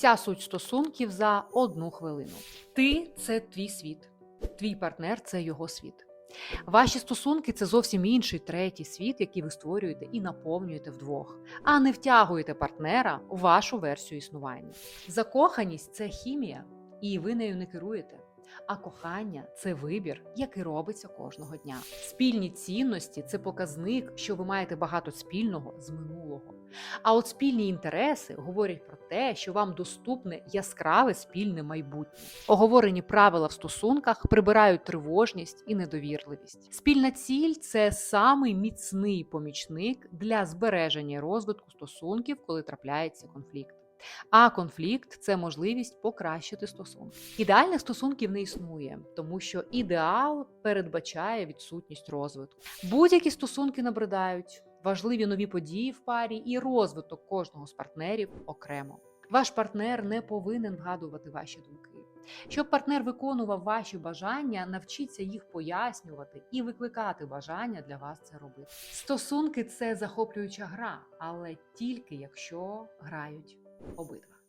Вся суть стосунків за одну хвилину. Ти це твій світ, твій партнер це його світ. Ваші стосунки це зовсім інший третій світ, який ви створюєте і наповнюєте вдвох, а не втягуєте партнера у вашу версію існування. Закоханість це хімія, і ви нею не керуєте. А кохання це вибір, який робиться кожного дня. Спільні цінності це показник, що ви маєте багато спільного з минулого. А от спільні інтереси говорять про те, що вам доступне яскраве спільне майбутнє. Оговорені правила в стосунках прибирають тривожність і недовірливість. Спільна ціль це самий міцний помічник для збереження і розвитку стосунків, коли трапляється конфлікт. А конфлікт це можливість покращити стосунки. Ідеальних стосунків не існує, тому що ідеал передбачає відсутність розвитку. Будь-які стосунки набридають, важливі нові події в парі і розвиток кожного з партнерів окремо. Ваш партнер не повинен вгадувати ваші думки. Щоб партнер виконував ваші бажання, навчіться їх пояснювати і викликати бажання для вас це робити. Стосунки це захоплююча гра, але тільки якщо грають обидва.